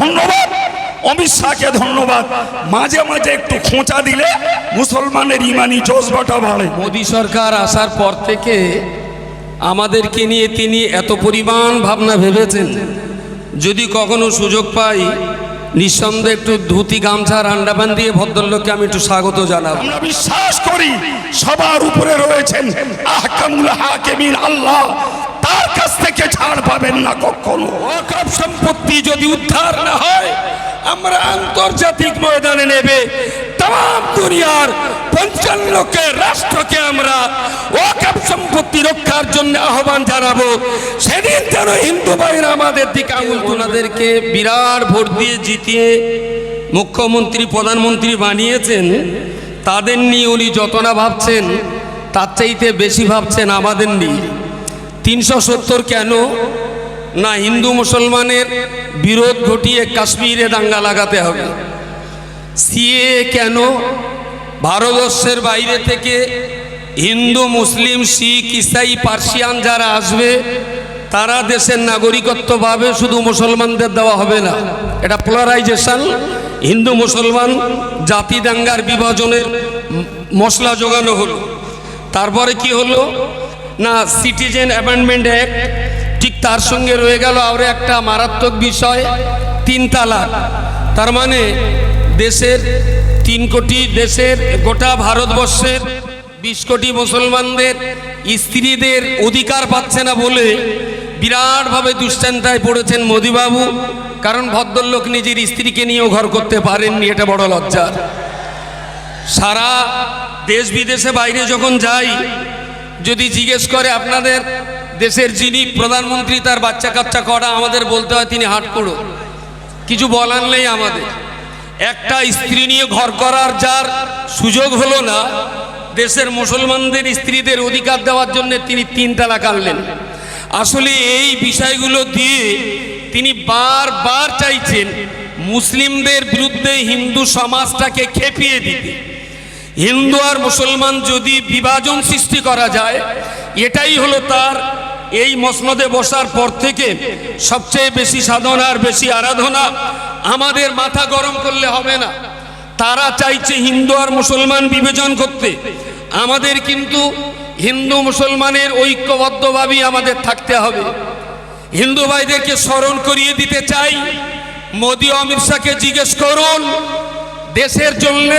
ধন্যবাদ অমিত শাহকে ধন্যবাদ। মাঝে মাঝে একটু খোঁচা দিলে মুসলমানের ইমানি জজবাটা বাড়ে। মোদী সরকার আসার পর থেকে আমাদেরকে নিয়ে তিনি এত পরিমাণ ভাবনা ভেবেছেন। যদি কখনো সুযোগ পাই নিঃসন্দেহে একটু ধুতি গামছার আন্ডাবান দিয়ে ভদ্রলোককে আমি একটু স্বাগত জানাব। আমরা বিশ্বাস করি সবার উপরে রয়েছেন আহকামুল হাকিমিন আল্লাহ। থেকে ছাড় পাবেন না কখনো। ওয়াকফ সম্পত্তি যদি উদ্ধার না হয় আমরা আন্তর্জাতিক ময়দানে নেবে। তাম দুনিয়ার পঞ্চান্নকে রাষ্ট্রকে আমরা ওয়াকফ সম্পত্তি রক্ষার জন্য আহ্বান জানাব। সেদিন যেন হিন্দু ভাইরা আমাদের দিকে আঙুল তোনাদেরকে বিরাট ভোট দিয়ে জিতিয়ে মুখ্যমন্ত্রী প্রধানমন্ত্রী বানিয়েছেন। তাদের নিয়ে উনি যত না ভাবছেন তার চাইতে বেশি ভাবছেন আমাদের নিয়ে। তিনশো সত্তর কেন? না হিন্দু মুসলমানের বিরোধ ঘটিয়ে কাশ্মীরে দাঙ্গা লাগাতে হবে। সিএ কেন? ভারতবর্ষের বাইরে থেকে হিন্দু, মুসলিম, শিখ, ইসাই, পার্সিয়ান যারা আসবে, তারা দেশের নাগরিকত্ব পাবে, শুধু মুসলমানদের দেওয়া হবে না। এটা পোলারাইজেশন হিন্দু, মুসলমান জাতি দাঙ্গার বিভাজনের মশলা জোগানো হলো। তারপরে কি হলো? না সিটিজেন অ্যামেন্ডমেন্ট অ্যাক্ট ঠিক তার সঙ্গে রয়ে গেল আরও একটা মারাত্মক বিষয়, তিন তালাক। তার মানে দেশের তিন কোটি দেশের গোটা ভারতবর্ষের বিশ কোটি মুসলমানদের স্ত্রীদের অধিকার পাচ্ছে না বলে বিরাটভাবে দুশ্চিন্তায় পড়েছেন মোদিবাবু। কারণ ভদ্রলোক নিজের স্ত্রীকে নিয়েও ঘর করতে পারেননি, এটা বড় লজ্জার সারা দেশ বিদেশে বাইরে যখন যাই যদি জিজ্ঞেস করে আপনাদের দেশের যিনি প্রধানমন্ত্রী, তার বাচ্চা কাচ্চা করা আমাদের বলতে হয় তিনি হাট করো। কিছু বলার নেই আমাদের। একটা স্ত্রী নিয়ে ঘর করার যার সুযোগ হলো না, দেশের মুসলমানদের স্ত্রীদের অধিকার দেওয়ার জন্য তিনি তিন তালাক আনলেন আসলে এই বিষয়গুলো দিয়ে তিনি বারবার চাইছেন মুসলিমদের বিরুদ্ধে হিন্দু সমাজটাকে খেপিয়ে দিতে। হিন্দু আর মুসলমান যদি বিভাজন সৃষ্টি করা যায়, এটাই হলো তার এই মসনদে বসার পর থেকে সবচেয়ে বেশি সাধনা আর বেশি আরাধনা। আমাদের মাথা গরম করলে হবে না। তারা চাইছে হিন্দু আর মুসলমান বিভাজন করতে। আমাদের কিন্তু হিন্দু মুসলমানের ঐক্যবদ্ধভাবেই আমাদের থাকতে হবে। হিন্দু ভাইদেরকে স্মরণ করিয়ে দিতে চাই। মোদী অমিত শাহকে জিজ্ঞেস করুন, দেশের জন্য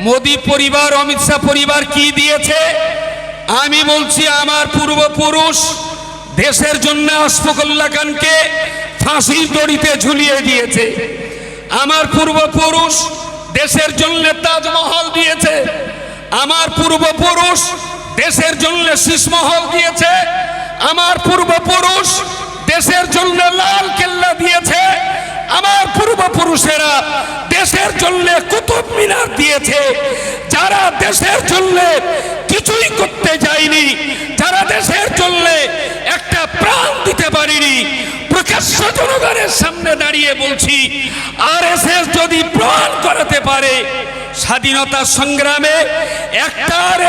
মোদী পরিবার, অমিত শাহ পরিবার কি দিয়েছে? আমি বলছি, আমার পূর্বপুরুষ দেশের জন্য আশফাকুল্লাহ খানকে ফাঁসির দড়িতে ঝুলিয়ে দিয়েছে। আমার পূর্বপুরুষ দেশের জন্য তাজমহল দিয়েছে। আমার পূর্বপুরুষ দেশের জন্য শীষমহল দিয়েছে। আমার পূর্বপুরুষ দেশের জন্য লাল কেল্লা দিয়েছে। আমার পূর্বপুরুষেরা দেশের জন্য কুতুব মিনার দিয়েছে। যারা দেশের জন্য কিছুই করতে যায়নি, যারা দেশের জন্য একটা প্রাণ দিতে পারিনি, প্রকাশ্য জনগণের সামনে দাঁড়িয়ে বলছি আর এস যদি প্রাণ করাতে পারে, স্বাধীনতা সংগ্রামে একটা আর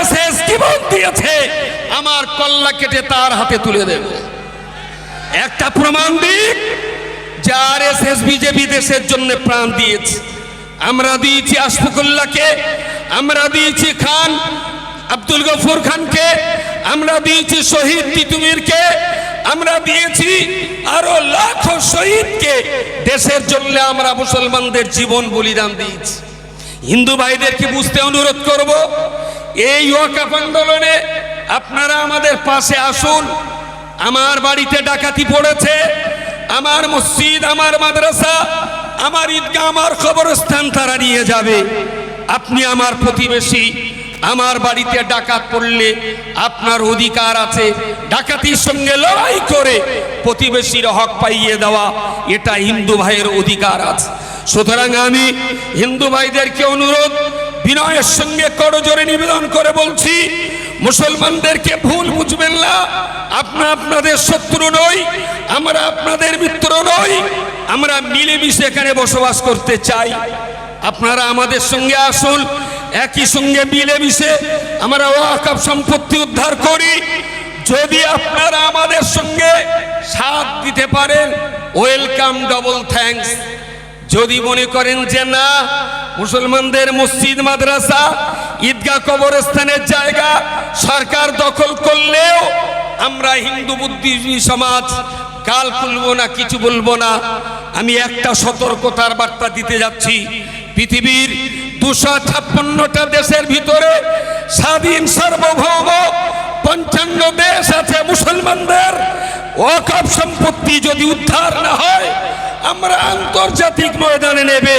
জীবন দিয়েছে, আমার কল্লা কেটে তার হাতে তুলে দেব। একটা প্রমাণ দিক আর এস এস বিজেপি দেশের জন্য প্রাণ দিয়েছে। আমরা দিয়েছি আশফাকুল্লাহকে, আমরা দিয়েছি খান, আব্দুল গফুর খানকে, আমরা দিয়েছি শহীদ তিতুমিরকে, আমরা দিয়েছি আরও লাখো শহীদকে। দেশের জন্য আমরা মুসলমানদের জীবন বলিদান দিয়েছি। হিন্দু ভাইদেরকে বুঝতে অনুরোধ করব, এই ওয়াকাফ আন্দোলনে আপনারা আমাদের পাশে আসুন। আমার বাড়িতে ডাকাতি পড়েছে আমার মসজিদ, আমার মাদ্রাসা, আমার ঈদগাহ, আমার কবরস্থান তারা নিয়ে যাবে। আপনি আমার প্রতিবেশী, আমার বাড়িতে ডাকাত পড়লে আপনার অধিকার আছে। ডাকাতির সঙ্গে লড়াই করে প্রতিবেশীর হক পাইয়ে দেওয়া, এটা হিন্দু ভাইয়ের অধিকার আছে। সুতরাং আমি হিন্দু ভাইদেরকে অনুরোধ, বিনয়ের সঙ্গে করজোরে নিবেদন করে বলছি মুসলমানদেরকে ভুল বুঝবেন না। আপনা আপনাদের শত্রু নই, আমরা আপনাদের মিত্র নই, আমরা মিলেমিশে এখানে বসবাস করতে চাই। আপনারা আমাদের সঙ্গে আসুন, একই সঙ্গে মিলেমিশে আমরা ওয়াকাপ সম্পত্তি উদ্ধার করি। যদি আপনারা আমাদের সঙ্গে সাথ দিতে পারেন, ওয়েলকাম, ডবল থ্যাঙ্কস। যদি মনে করেন যে না, মুসলমানদের মসজিদ, মাদ্রাসা, ঈদগাহ কবরস্থানের জায়গা সরকার দখল করলেও আমরা হিন্দু বুদ্ধিজীবী সমাজ কাল খুলবো না, কিছু বলব না। আমি একটা সতর্কতার বার্তা দিতে যাচ্ছি। পৃথিবীর দুশো ছাপ্পান্নটা দেশের ভিতরে স্বাধীন সার্বভৌম পঞ্চান্ন দেশ আছে মুসলমানদের। ওয়াকফ সম্পত্তি যদি উদ্ধার না হয় আমরা আন্তর্জাতিক ময়দানে নেবে।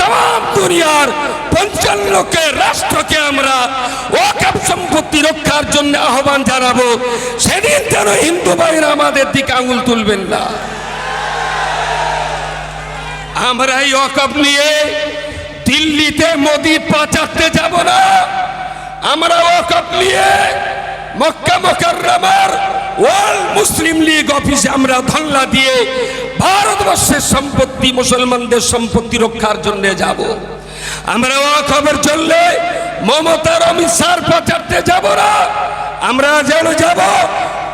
তাম দুনিয়ার পঞ্চান্নকে রাষ্ট্রকে আমরা ওয়াকফ সম্পত্তি রক্ষার জন্য আহ্বান জানাব। সেদিন যেন হিন্দু ভাইরা আমাদের দিকে আঙুল তুলবেন না। আমরা এই ওয়াকফ নিয়ে দিল্লিতে মোদি পাচারতে যাব না। আমরা ওয়াকফ নিয়ে মক্কা মোকাররমার ওয়ার্ল্ড মুসলিম লীগ অফিসে আমরা ধল্লা দিয়ে ভারতবর্ষের সম্পত্তি, মুসলমানদের সম্পত্তি রক্ষার জন্য যাব। আমরা খবর চললে মমতার অমিত শাহ পাচারতে যাব না। আমরা যেন যাব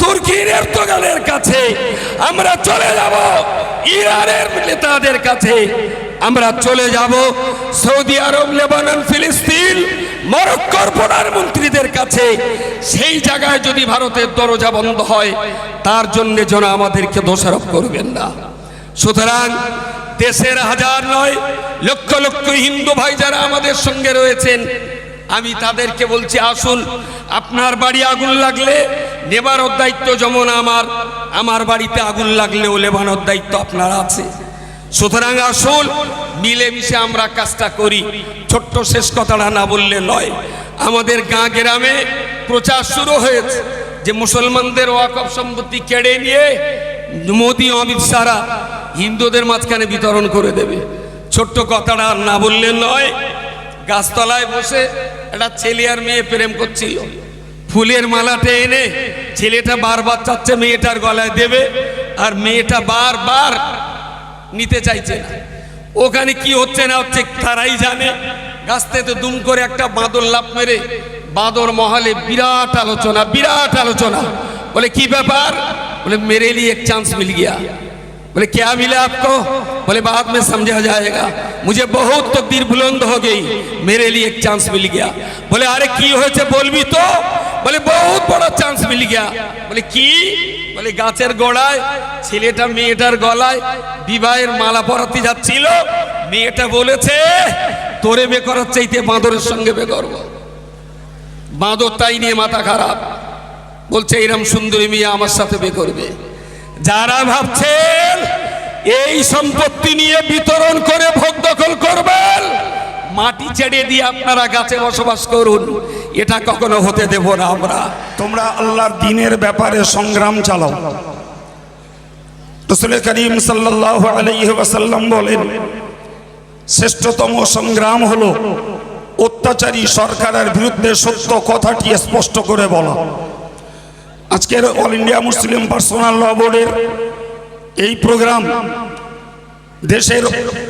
তুর্কির এরদোগানের কাছে। আমরা চলে যাব ইরানের নেতাদের কাছে। আমরা চলে যাব সৌদি আরব, লেবানন, ফিলিস্তিন, মরক্কোর প্রধানমন্ত্রীদের কাছে। সেই জায়গায় যদি ভারতের দরজা বন্ধ হয়, তার জন্য যেন আমাদেরকে দোষারোপ করবেন না। সুতরাং দেশের হাজার নয়, লক্ষ লক্ষ হিন্দু ভাই যারা আমাদের সঙ্গে রয়েছেন, আমি তাদেরকে বলছি, আসুন, আপনার বাড়ি আগুন লাগলে নেবানোর দায়িত্ব যেমন আমার আমার বাড়িতে আগুন লাগলেও লেবানোর দায়িত্ব আপনার আছে। সুতরাং আসুন, মিলেমিশে আমরা কাজটা করি। ছোট্ট শেষ কথাটা না বললে নয়, আমাদের গাঁ গ্রামে প্রচার শুরু হয়েছে যে মুসলমানদের ওয়াকফ সম্পত্তি কেড়ে নিয়ে মোদি অমিত শাহরা হিন্দুদের মাঝখানে বিতরণ করে দেবে। ছোট্ট কথাটা না বললে নয়, গাছতলায় বসে একটা ছেলে আর মেয়ে প্রেম করছিল। ফুলের মালাটা এনে ছেলেটা বারবার চাচ্ছে মেয়েটার গলায় দেবে আর মেয়েটা বারবার নিতে চাইছে না। ওখানে কি হচ্ছে না হচ্ছে তারাই জানে। গাছতে তো দুম করে একটা বাঁদর লাভ মেরে বাঁদর মহলে বিরাট আলোচনা বিরাট আলোচনা। বলে, কি ব্যাপার? বলে, মেরে এক চান্স মিল গিয়া। बोले क्या मिला आपको बोले बाद में समझा जाएगा मुझे बहुत तकदीर बुलंद हो गई मेरे लिए एक चांस मिल गया बोले अरे की হয়েছে বলবি তো বলে বহুত বড় চান্স মিল গিয়া বলে কি বলে গাছের গোড়ায় ছেলেটা মেয়েটার গলায় বিবাহের মালা পরাতে যাচ্ছিল মেয়েটা বলেছে তোরে বে করার চাইতে বাঁদরের সঙ্গে বে করবো বাঁদর তাই নিয়ে মাথা খারাপ বলছে এরম সুন্দরী মেয়ে আমার সাথে বে করবে যারা ভাবছেন এই সম্পত্তি নিয়ে বিতরণ করে ভোগ দখল করবেন, মাটি ছেড়ে দিয়ে আপনারা গাছে বসবাস করুন। এটা কখনো হতে দেব না আমরা। তোমরা আল্লাহর দিনের ব্যাপারে সংগ্রাম চালাও। রসুল করিম সাল্লাহ আলাইসাল্লাম বলেন, শ্রেষ্ঠতম সংগ্রাম হলো অত্যাচারী সরকারের বিরুদ্ধে সত্য কথাটি স্পষ্ট করে বলা। আজকের All India Muslim Personal Law বোর্ডের এই প্রোগ্রাম দেশের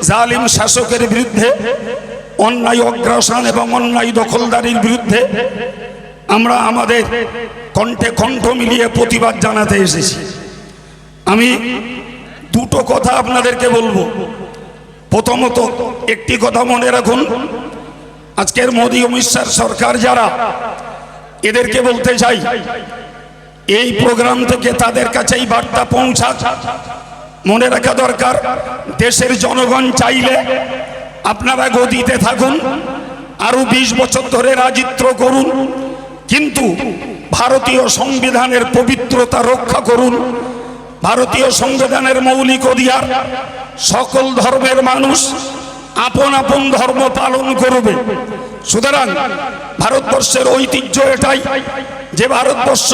জালিম শাসকের বিরুদ্ধে, অন্যায় অগ্রাসন এবং অন্যায় দখলদারির বিরুদ্ধে আমরা আমাদের কণ্ঠে কণ্ঠ মিলিয়ে প্রতিবাদ জানাতে এসেছি। আমি দুটো কথা আপনাদেরকে বলব। প্রথমত একটি কথা মনে রাখুন, আজকের মোদী অমিত সরকার যারা, এদেরকে বলতে চাই এই প্রোগ্রাম থেকে তাদের কাছে এই বার্তা পৌঁছাক। মনে রাখা দরকার, দেশের জনগণ চাইলে আপনারা গদিতে থাকুন, আরও বিশ বছর ধরে রাজিত্ব করুন, কিন্তু ভারতীয় সংবিধানের পবিত্রতা রক্ষা করুন। ভারতীয় সংবিধানের মৌলিক অধিকার, সকল ধর্মের মানুষ আপন আপন ধর্ম পালন করবে। সুতরাং ভারতবর্ষের ঐতিহ্য এটাই। যে ভারতবর্ষ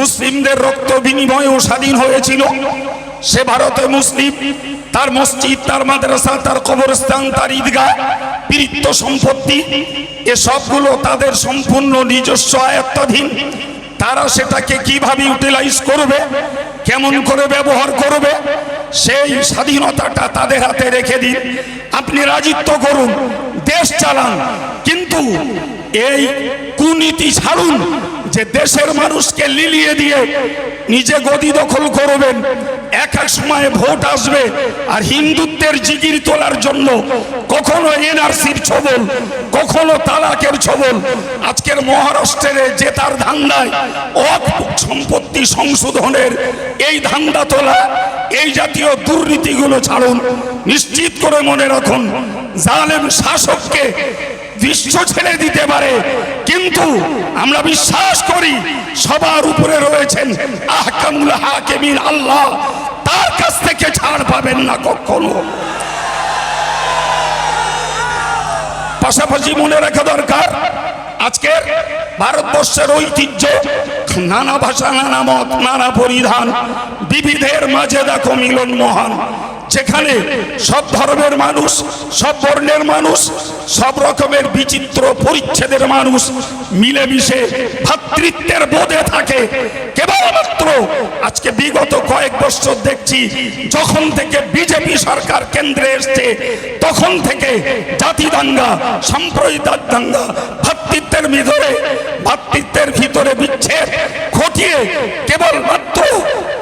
মুসলিমদের রক্ত বিনিময় স্বাধীন হয়েছিল, সে ভারতে মুসলিম, তার মসজিদ, তার মাদ্রাসা, তার কবরস্থান, তার ঈদগাহ বৃত্ত সম্পত্তি এসবগুলো তাদের সম্পূর্ণ নিজস্ব আয়ত্তাধীন। তারা সেটাকে কীভাবে ইউটিলাইজ করবে, কেমন করে ব্যবহার করবে, সেই স্বাধীনতাটা তাদের হাতে রেখে দিন। আপনি রাজিত্ব করুন, দেশ চালান, কিন্তু এই কুনীতি ছাড়ুন যে দেশের মানুষকে লিলিয়ে দিয়ে নিজে গদি দখল করবেন, এক এক সময়ে ভোট আসবে, আর হিন্দুত্বের জিগির তোলার জন্য কখনো এনআরসির ছবল, কখনো তালাকের ছবল। আজকের মহারাষ্ট্রের জেতার ধান্দায় অক সম্পত্তি সংশোধনের এই ধান্দা তোলা, এই জাতীয় দুর্নীতিগুলো ছাড়ুন। নিশ্চিত করে মনে রাখুন, জালেম শাসককে বিশ্ব ছেড়ে দিতে পারে। কিন্তু আমরা বিশ্বাস করি সবার উপরে রয়েছেন আহকামুল হাকিমিন আল্লাহ। তার কাছ থেকে ছাড় পাবেন না কখনো। পাশাপাশি মনে রাখা দরকার, আজকের ভারতবর্ষের ঐতিহ্য, নানা ভাষা, নানা মত, নানা পরিধান, বিবিধের মাঝে দেখো মিলন মহান। যেখানে সব ধর্মের মানুষ, সব বর্ণের মানুষ, সব রকমের বিচিত্র পরিচ্ছেদের মানুষ মিলেমিশে ভ্রাতৃত্বের বোধে থাকে। কেবলমাত্র আজকে বিগত কয়েক বছর দেখছি, যখন থেকে বিজেপি সরকার কেন্দ্রে এসছে, তখন থেকে জাতি দাঙ্গা সাম্প্রদায়িক দাঙ্গা ভ্রাতৃত্বের ভিতরে, ভাতৃত্বের ভিতরে বিচ্ছেদ ঘটিয়ে কেবলমাত্র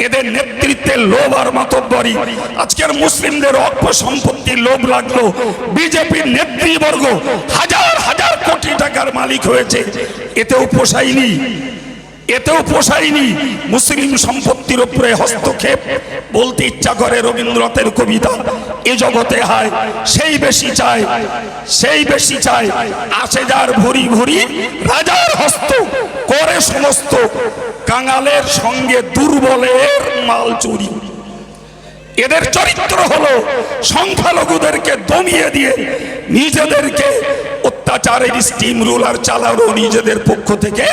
এদের নেতৃত্বে লোভ আর মাতব্বরি। আজকের মুসলিমদের অল্প সম্পত্তির লোভ লাগল। বিজেপির নেতৃবর্গ হাজার হাজার কোটি টাকার মালিক হয়েছে। এতেও পোষায়নি। এতেও পোষায়নি। মুসলিম সম্পত্তির উপরে হস্তক্ষেপ। বলতে ইচ্ছা করে রবীন্দ্রনাথের কবিতা, এ জগতে হয়, সেই বেশি চায়, সেই বেশি চায়, আসে যার ভরি ভরি, রাজার হস্ত, করে সমস্ত কাঙালের সঙ্গে দুর্বলের মাল চুরি। এদের চরিত্র হলো সংখ্যালঘুদেরকে দমিয়ে দিয়ে নিজেদেরকে অত্যাচারের স্টিম রুলার চালানো নিজেদের পক্ষ থেকে।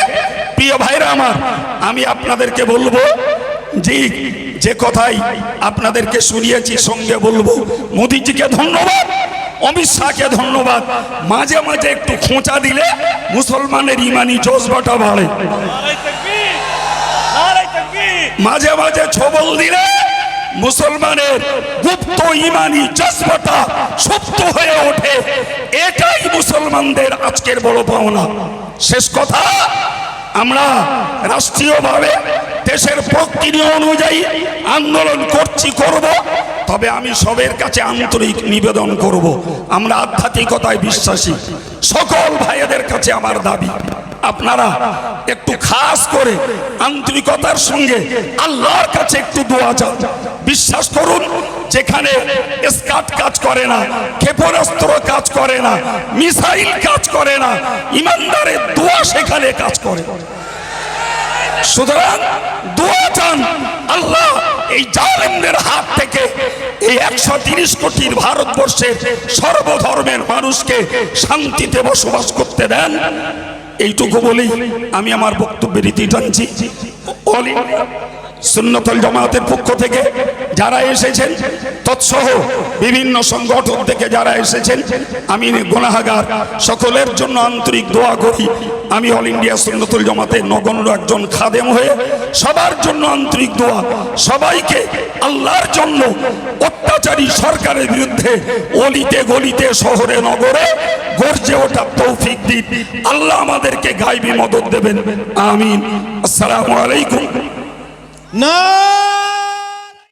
প্রিয় ভাইরা আমার আমি আপনাদেরকে বলব যে যে কথাই আপনাদেরকে শুনিয়েছি সঙ্গে বলব মোদিজিকে ধন্যবাদ অমিত শাহকে ধন্যবাদ। মাঝে মাঝে একটু খোঁচা দিলে মুসলমানের ইমানি জজবাটা বাড়ে। মাঝে মাঝে ছবল দিলে মুসলমানের গুপ্ত ইমানি জজবাটা সুপ্ত হয়ে ওঠে। এটাই মুসলমানদের আজকের বড় পাওনা। শেষ কথা, আমরা রাষ্ট্রীয়ভাবে দেশের প্রক্রিয়া অনুযায়ী আন্দোলন করছি, করব। তবে আমি সবের কাছে আন্তরিক নিবেদন করব। আমরা আধ্যাত্মিকতায় বিশ্বাসী। সকল ভাইয়েদের কাছে আমার দাবি। আপনারা একটু খাস করে আন্তরিকতার সঙ্গে আল্লাহর কাছে একটু দোয়া চান। বিশ্বাস করুন, যেখানে স্কাট কাজ করে না, ক্ষেপণাস্ত্র কাজ করে না, মিসাইল কাজ করে না, ইমানদারের দোয়া সেখানে কাজ করে। সুতরাং দোয়া চান, আল্লাহ এই জালেমদের হাত থেকে এই একশো তিরিশ কোটির ভারতবর্ষের সর্বধর্মের মানুষকে শান্তিতে বসবাস করতে দেন। এইটুকু বলেই আমি আমার বক্তব্যের রীতি টানছি। অল সুন্নতল জামাতের পক্ষ থেকে যারা এসেছেন, তৎসহ বিভিন্ন সংগঠন থেকে যারা এসেছেন, আমি গোনাহাগার। সকলের জন্য আন্তরিক দোয়া করি। আমি অল ইন্ডিয়া সুন্নতুল জামাতের নগণ্য একজন খাদেম হয়ে সবার জন্য আন্তরিক দোয়া। সবাইকে আল্লাহর জন্য অত্যাচারী সরকারের বিরুদ্ধে অলিতে গলিতে শহরে, নগরে গর্জে ওঠার তৌফিক দিন। আল্লাহ আমাদেরকে গাইবি মদত দেবেন। আমিন। আসসালামু আলাইকুম। No!